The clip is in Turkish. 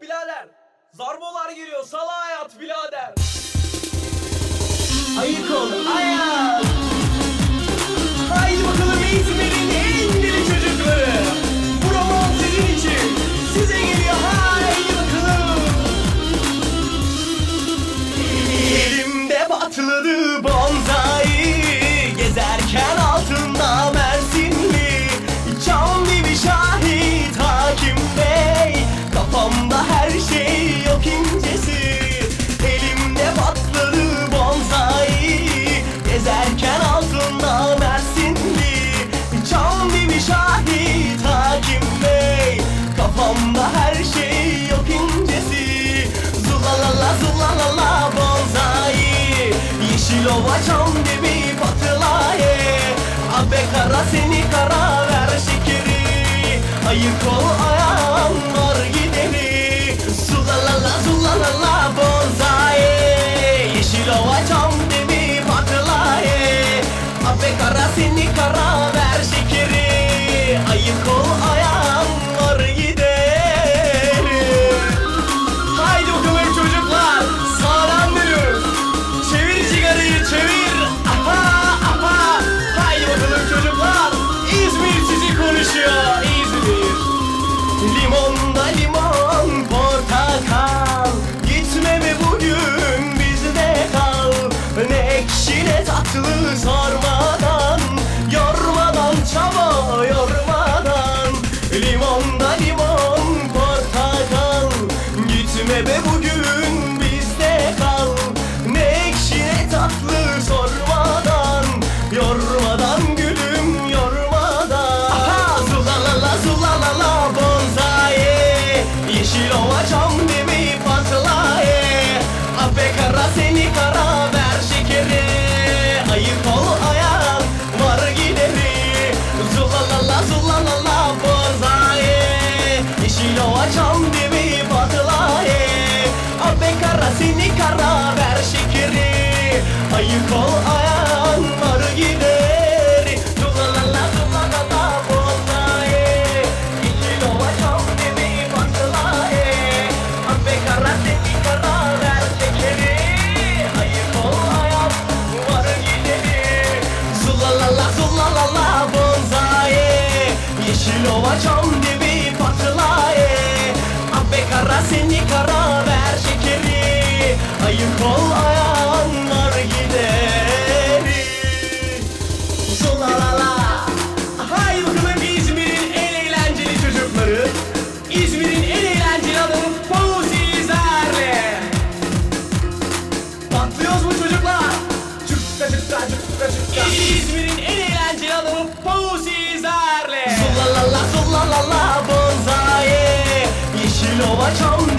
Hop birader. Zarbolar geliyor. Sala hayat birader. Ayık ol ayak. Haydi bakalım İzmir'in en deli çocukları. Bu roman sizin için. Size geliyor haydi bakalım. Elimde patladı bonzai Zulalala zulalala bonzai Yeşil ova çam gibi patılaye Abe kara seni kara ver şekeri Ayık ol Dibi patlaye Abe kara seni kara ver şekeri. Ayık ol ayağın var gideri Zulalala zulalala bonzai Yeşil ova çam dibi patlaye Abe kara seni kara ver şekeri. Ayık ol ayağın var gideri Zulalala zulalala bonzai Yeşil ova çam dibi kara seni kara ver şekeri. Ayık ol what's home.